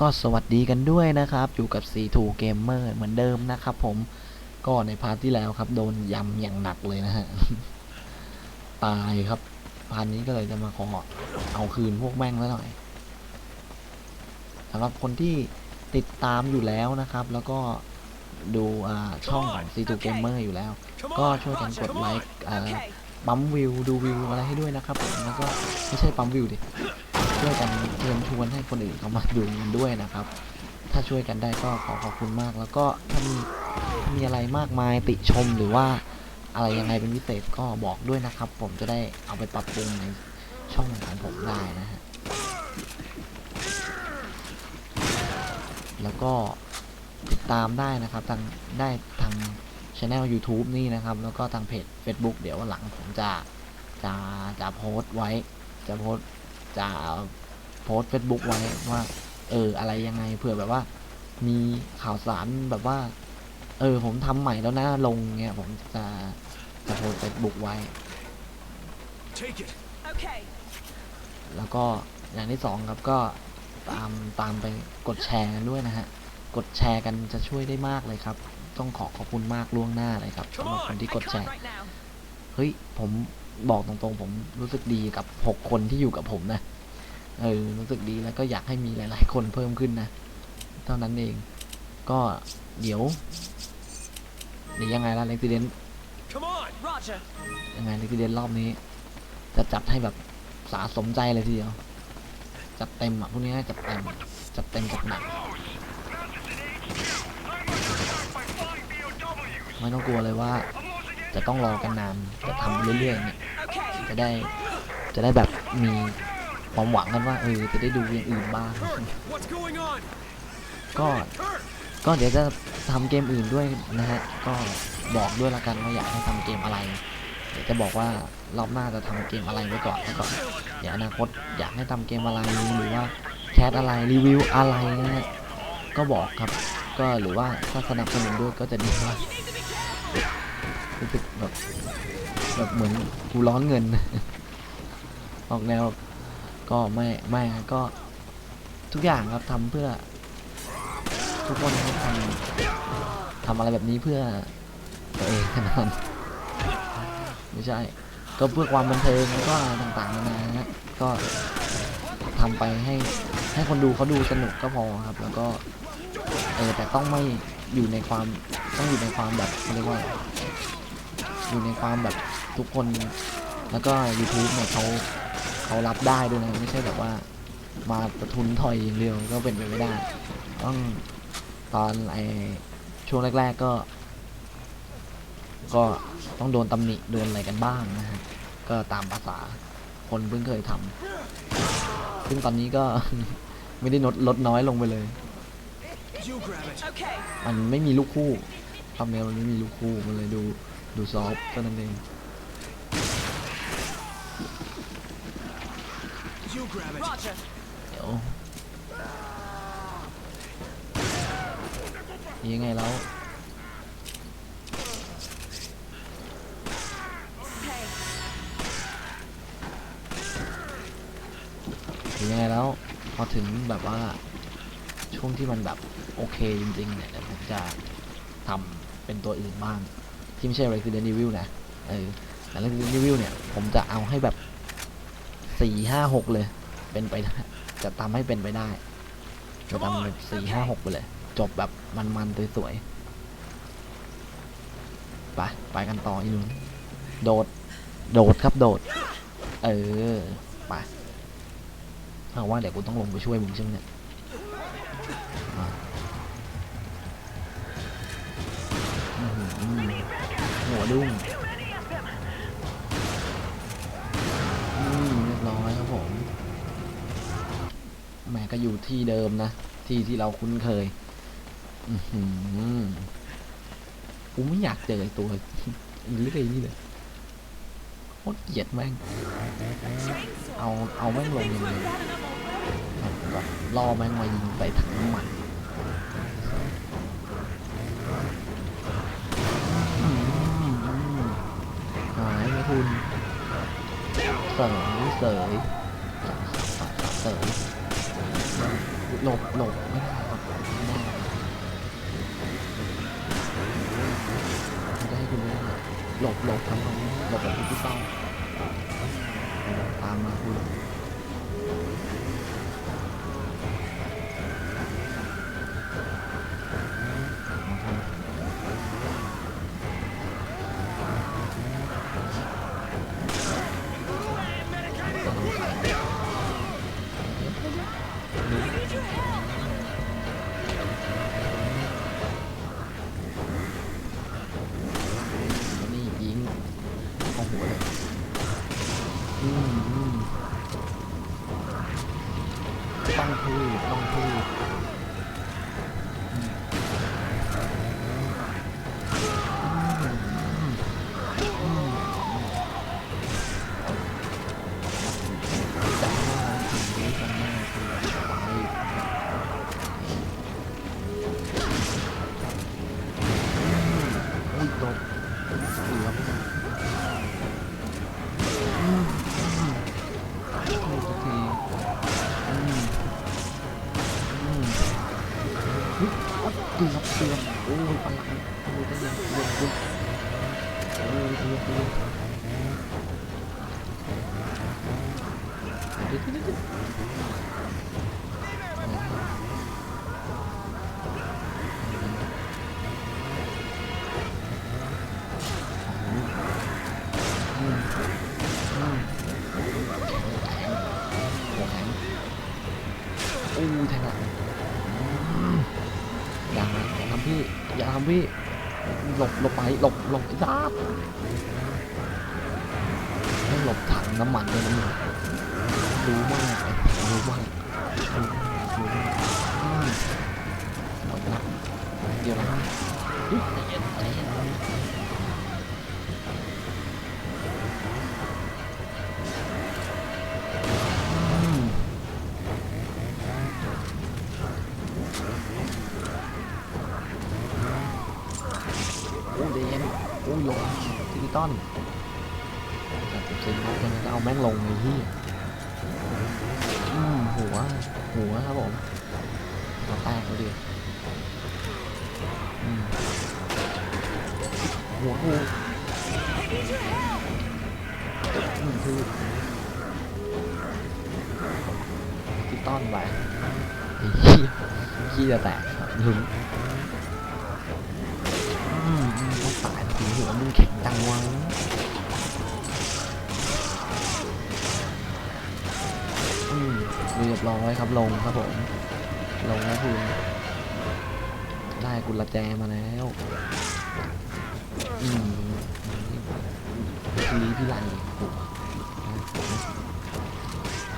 ก็สวัสดีกันด้วยนะครับ อยู่กับ C2 Gamer เหมือนเดิมนะครับผมก็ในพาร์ทที่แล้วครับ โดนยำอย่างหนักเลยนะฮะ ตายครับ พาร์ทนี้ก็เลยจะมาขอเอาคืนพวกแม่งแล้วหน่อยสำหรับคนที่ติดตามอยู่แล้วนะครับ แล้วก็ดูช่องของ C2 Gamer อยู่แล้ว ก็ช่วยกันกดไลค์ปั๊มวิวดูวิวอะไรให้ด้วยนะครับผมแล้วก็ไม่ใช่ปั๊มวิวดิ ช่วยกันเชิญชวนให้คนอื่นเขามาดูด้วยนะครับ ถ้าช่วยกันได้ก็ขอขอบคุณมาก แล้วก็ถ้ามีถ้ามีอะไรมากมายติชมหรือว่าอะไรยังไงเป็นพิเศษก็บอกด้วยนะครับ ผมจะได้เอาไปปรับปรุงในช่องของผมได้นะฮะแล้วก็ติดตามได้นะครับทางได้ทาง channel YouTube นี่นะครับ แล้วก็ทางเพจ Facebook เดี๋ยววันหลังผมจะจะจะโพสต์ไว้จะโพสต์ จะโพสต์ Facebook ไว้ว่า เออ อะไรยังไงเผื่อแบบว่า มีข่าวสารแบบว่า เออ ผมทำใหม่แล้วนะลงเงี้ยผมจะจะโพสเฟซบุ๊กไว้ Take it. Okay. แล้วก็อย่างที่สองครับก็ตามตามไปกดแชร์กันด้วยนะฮะ กดแชร์กันจะช่วยได้มากเลยครับ ต้องขอขอบคุณมากล่วงหน้าเลยครับสำหรับคนที่กดแชร์ เฮ้ย ผม บอกตรงๆ ผมรู้สึกดีกับหกคนที่อยู่กับผมนะเออรู้สึกดีแล้วก็อยากให้มีหลาย ๆ คนเพิ่มขึ้นนะ เท่านั้นเอง ก็เดี๋ยวเดี๋ยวยังไงล่ะเล็กซิเดน Come on. Roger. ยังไงเล็กซิเดนรอบนี้ จะจัดให้แบบสาสมใจเลยทีเดียว จัดเต็มอะพวกนี้จัดเต็มจัดเต็มจัดหนักไม่ต้องกลัวเลยว่า จะต้องรอกันนานจะทำเรื่อยๆเนี่ย Okay. จะได้จะได้แบบมีความหวังกันว่าเออจะได้ดูอย่างอื่นบ้าง What's going on? ก็ Hurt. ก็เดี๋ยวจะทำเกมอื่นด้วยนะฮะก็บอกด้วยละกันว่าอยากให้ทำเกมอะไรเดี๋ยวจะบอกว่ารอบหน้าจะทำเกมอะไรไว้ก่อนแล้วก็เดี๋ยวอนาคตอยากให้ทำเกมอะไรหรือว่าแคสอะไรรีวิวอะไรนะฮะก็บอกครับ ก็หรือว่าถ้าสนับสนุนด้วยก็จะดีมาก รู้สึกแบบแบบเหมือนกูร้อนเงิน ออกแนวก็ไม่ไม่ก็ทุกอย่างครับทำเพื่อ ทุกคนทำทำอะไรแบบนี้เพื่อตัวเองแค่นั้นไม่ใช่ ก็เพื่อความบันเทิงแล้วก็ต่างๆนานาฮะก็ทำไปให้ให้คนดูเขาดูสนุกก็พอครับ แล้วก็เออแต่ต้องไม่อยู่ในความต้องอยู่ในความแบบเขาเรียกว่า อยู่ในความแบบทุกคน แล้วก็ YouTube เนี่ยเขาเขารับได้ด้วยนะไม่ใช่แบบว่ามาประทุนถอยอย่างเดียวก็เป็นไปไม่ได้ ต้องตอนไอช่วงแรก ๆก็ ก็ต้องโดนตำหนิโดนอะไรกันบ้างนะฮะก็ตามภาษาคนเพิ่งเคยทำซึ่งตอนนี้ก็ ไม่ได้ลดลดน้อยลงไปเลย You grab it. Okay. มันไม่มีลูกคู่รอบนี้มันไม่มีลูกคู่มันเลยดู ดูซอฟต์นั่นเองเดี๋ยวยังไงแล้วยังไงแล้วพอถึงแบบว่าช่วงที่มันแบบโอเคจริงๆเนี่ยผมจะทำเป็นตัวอื่นบ้าง ที่ไม่ใช่ Resident Evil นะเออแต่ Resident Evil เนี่ย ผมจะเอาให้แบบสี่ห้าหกเลย เป็นไปได้จะทำให้เป็นไปได้ จะทำแบบสี่ห้าหกไปเลย จบแบบมันๆสวยๆไปไปกันต่ออีลุนโดด โดดครับโดด เออไปเอาว่าเดี๋ยวกูต้องลงไปช่วยมึงใช่ไหมเนี่ย ดุ้งเรียบร้อยครับผมแหม่ก็อยู่ที่เดิมนะ ที่ที่เราคุ้นเคยอือหือกูไม่อยากเจอไอ้ตัวเรื่อยนี่เลยโคตรเกลียดแม่ง เอาเอาแม่งลงยังไงล่อแม่งมายิงไปถังน้ำมัน หายไหมคุณเสยเสยเสยหลบหลบไม่ได้ครับไม่ได้ไม่ได้คุณไม่ได้หลบหลบทำตรงนี้หลบแบบที่เป้าตามมาคุณ โอ้ยแทงหลังอย่าอย่าทำพี่ อย่าทำพี่ หลบ หลบไป หลบ หลบไอ้ซาบไม่หลบถังน้ำมันเลยนะมึง รู้มาก ดิอืมหัวกูอืมคือซิลิตอนไปไอ้ขี้ขี้จะแตกครับลุ้นอืมอืมต้องตายทีหัวมึงแข็งจังวะอืมเรียบร้อยครับลงครับผม ลงแล้วคุณได้กุญแจมาแล้วอืมพี่ลีพี่ไหลโอ้โห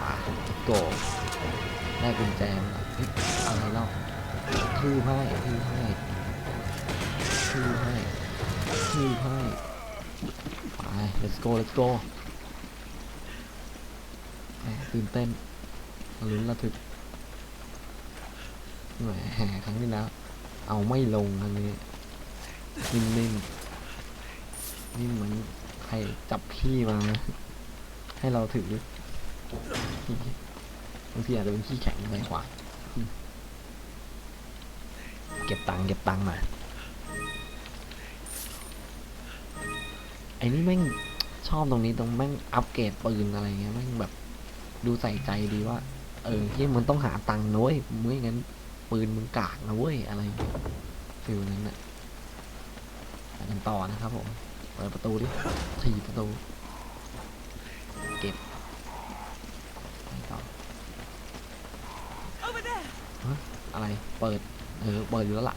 มาโกได้กุญแจมาอะไรเล่าทื่อให้ทื่อให้ชื่อให้ชื่อให้ไป let's go let's go ตื่นเต้นลุ้นระทึก แหมครั้งที่แล้ว เอาไม่ลงครั้งนี้นิ่มๆนิ่มนิ่เหมือนใครจับขี้มา ให้เราถือบางทีอาจจะเป็นขี้แข็งไปกว่าเก็บตังค์เก็บตังค์มาไอ้นี่แม่งชอบตรงนี้ตรงแม่งอัปเกรดปืนอะไรเงี้ยแม่งแบบดูใส่ใจดีว่า เออที่มึงต้องหาตังค์นะเว้ยไม่งั้น ปืนมึงกากนะเว้ยอะไรอย่งเงี้ยฟิลนั้นน่ะไปกันต่อนะครับผม เปิดประตูดิถีบประตู เก็บไปต่ออะไร เปิด เออ เปิดอยู่แล้วล่ะ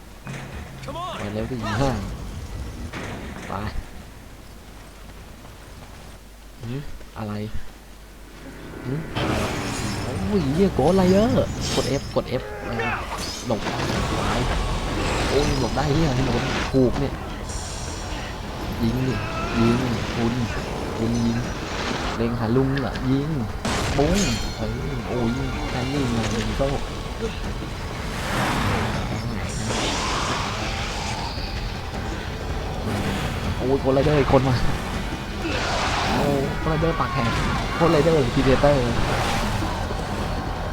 Come on! ไปเร็วที่ยี่ห้าไปอะไรโอ้ยเหี้ยโกอะไรเยอะ กด F กด F หลบได้ไปโอ้ยหลบได้เหี้ยที่หลบถูกเนี่ยยิงดิยิงคุณคุณยิงเล็งหาลุงเหรอยิงปุ้งเฮ้ยโอ้ยแค่นี้มาเป็นโซ่โอ้ยโคไรเดอร์อีกคนมาโอ้โคไรเดอร์ปากแหกโคไรเดอร์พีเดเตอร์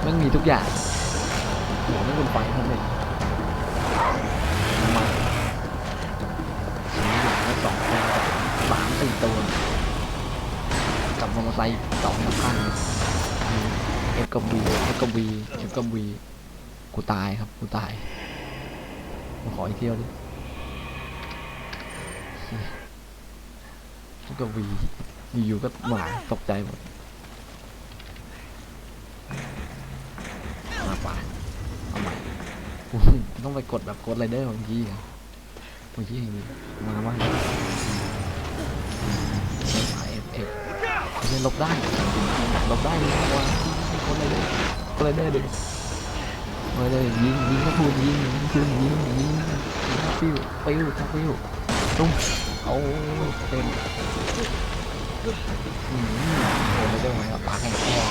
แม่มีทุกอย่าง หัวไม่เป็นไฟนั่นเองมาสีเหลืองแล้สองคนกับสามสี่ตัวกับมอเตอร์ไซค์สองสามคันเอฟกับวีเอฟกับวีเอฟกับวีกูตายครับกูตายมาขออีกเที่ยวดิเอฟกับวีอยู่ๆก็หมาตกใจหมดมาป่าเอาใหม่กู ต้องไปกดแบบกดไรเดอร์ของเมื่อกี้เมื่อกี้อย่างนี้มาบ้างเอฟเอฟเขาจะลบได้ลบได้เลยว่าคนเลยคนเลยได้ดิมาเลยยิงยิงกระพูนยิงยิงคืนยิงยิงปิ้วปิ้วทักปิ้วตุ้มเอาเต็มอืมโอ้ไม่ได้ไหมปากแข็งแรง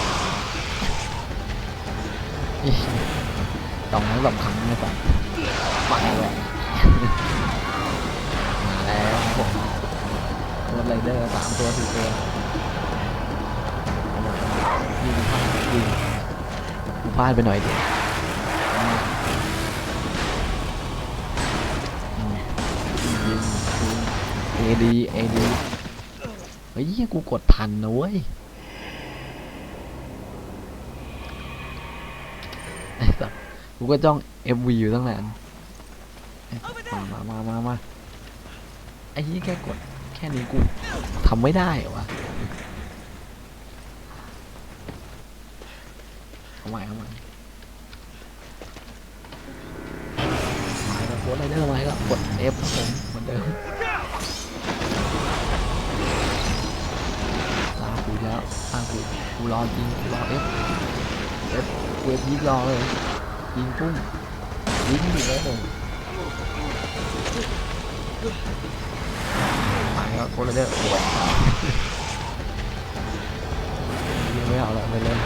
ต้อง ทั้งสำคัญนะจ๊ะปาแข็งแรงมาแล้วผมคนไรเดอร์สามตัวสี่ตัวยิงพลาดยิงพลาดไปหน่อยเดียวเอดีเอดีเฮ้ยเหี้ยกูกดทันนะเว้ยไอ้สัสกูก็จ้อง MV อยู่ตั้งนาน มามามามามาไอ้เหี้แค่กดแค่นี้กูทำไม่ได้เหรอวะเอาใหม่เอาใหม่มาแล้วกดอะไรเดอร์มาก็กด F ครับผมเหมือนเดิมลากูแล้วลากูกูรอยิงกูรอ F F เวฟยิงรอเลยยิงปุ้งยิงอยู่แล้วผม ตาแล้วกดอะไรเดอร์โอ้ยยิงไม่เอาแล้วไม่เล่น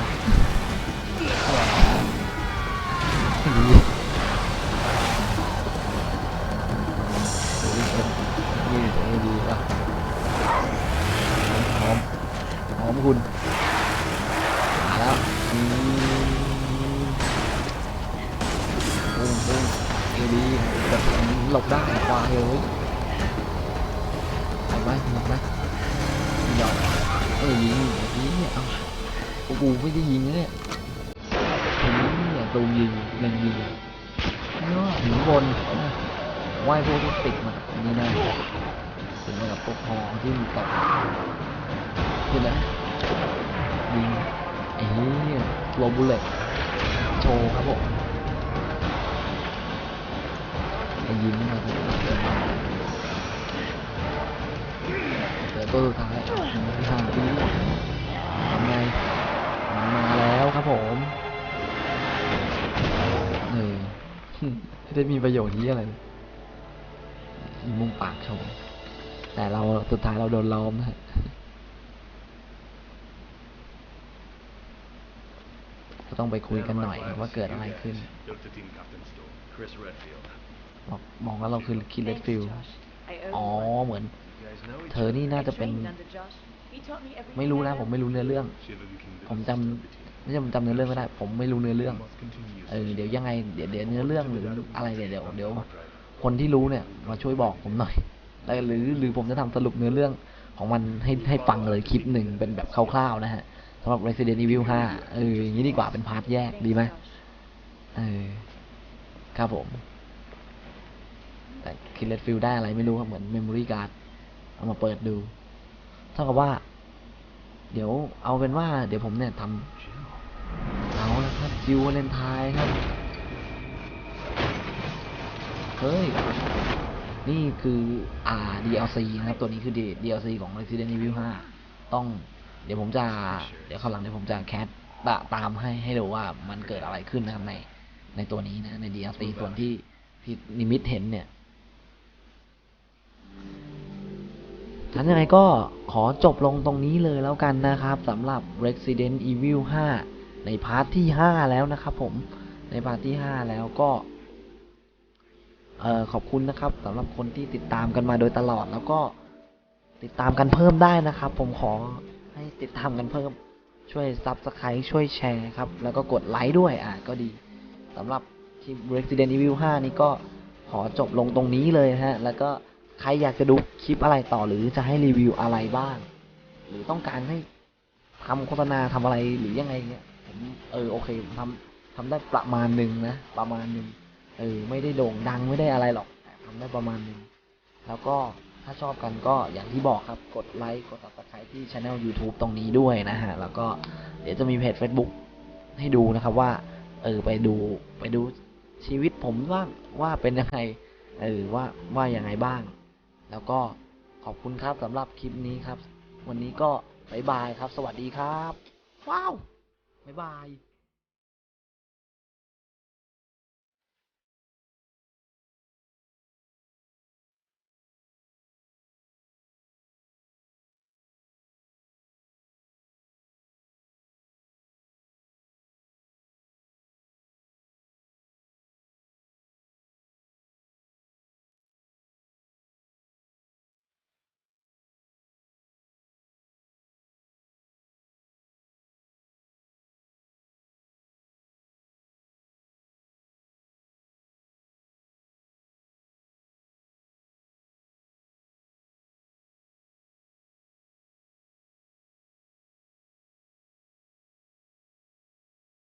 หินบนไหวพวกที่ติดมาอันนี่นะถึงมากับพวกพอที่มีตกขึ้นแล้วยิงไอ้เหี้ยโลบุลเลตโชว์ครับผมไอ้ยิงนี่มาเดี๋ยวตัวสุดท้ายทางที่ทำไงมาแล้วครับผม ไม่ได้มีประโยชน์ที่อะไรเลยอีมุมปากเขาแต่เราสุดท้ายเราโดนล้อมนะฮะก็ต้องไปคุยกันหน่อยว่าเกิดอะไรขึ้น Delta Team Captain Stone, Chris Redfield. บอกมองว่าเราคือคิดเลดฟิลอ๋อเหมือน You guys know each เธอนี่น่าจะเป็น ไม่รู้นะผมไม่รู้เนื้อเรื่อง Shiva became the ผม first จ of the team. ำ ไม่ใช่ผมจำเนื้อเรื่องไม่ได้ ผมไม่รู้เนื้อเรื่อง เออเดี๋ยวยังไงเดี๋ยวเดี๋ยวเนื้อเรื่องหรืออะไรเดี๋ยวเดี๋ยวเดี๋ยวคนที่รู้เนี่ยมาช่วยบอกผมหน่อยหรือหรือผมจะทำสรุปเนื้อเรื่องของมันให้ให้ฟังเลยคลิปหนึ่งเป็นแบบคร่าวๆนะฮะสำหรับ Resident Evil 5 เอออย่างนี้ดีกว่าเป็นพาร์ทแยกดีไหมเออครับผม แต่คิลเลตฟิลได้อะไรไม่รู้ครับเหมือนเมมโมรี่การ์ดเอามาเปิดดู เท่ากับว่า เดี๋ยวเอาเป็นว่า เดี๋ยวผมเนี่ยทำเอา คิววาเลนไทน์ครับ เฮ้ย นี่คืออ่า DLC นะครับ ตัวนี้คือ DLC ของ Resident Evil 5 ต้อง เดี๋ยวผมจะ เดี๋ยวข้างหลังเดี๋ยวผมจะแคสตตามให้ให้ดูว่ามันเกิดอะไรขึ้นนะครับใน ในตัวนี้นะ ใน DLC ส่วนที่ที่นิมิตเห็นเนี่ยทั้นยังไงก็ขอจบลงตรงนี้เลยแล้วกันนะครับสำหรับ Resident Evil 5 ในพาร์ทที่ 5 แล้วนะครับผมในพาร์ทที่ 5 แล้วก็เออขอบคุณนะครับสำหรับคนที่ติดตามกันมาโดยตลอด แล้วก็ติดตามกันเพิ่มได้นะครับ ผมขอให้ติดตามกันเพิ่มช่วยซับสไครต์ช่วยแชร์ครับ แล้วก็กดไลค์ด้วยอะก็ดีสำหรับคลิป Resident Evil 5 นี้ก็ขอจบลงตรงนี้เลยฮะ แล้วก็ใครอยากจะดูคลิปอะไรต่อหรือจะให้รีวิวอะไรบ้าง หรือต้องการให้ทำโฆษณาทำอะไรหรือยังไงเนี่ย เออโอเคผมทำทำได้ประมาณหนึ่งนะประมาณหนึ่งเออไม่ได้โด่งดังไม่ได้อะไรหรอกทำได้ประมาณหนึ่งแล้วก็ถ้าชอบกันก็อย่างที่บอกครับกดไลค์กด subscribe ที่ช anel YouTube ตรงนี้ด้วยนะฮะแล้วก็เดี๋ยวจะมีเพจ Facebook ให้ดูนะครับว่า เออไปดูไปดูชีวิตผมว่างว่าเป็นยังไงเออว่าว่ายังไงบ้าง แล้วก็ขอบคุณครับสำหรับคลิปนี้ครับ วันนี้ก็บายบายครับ สวัสดีครับ ว้าว บ๊ายบาย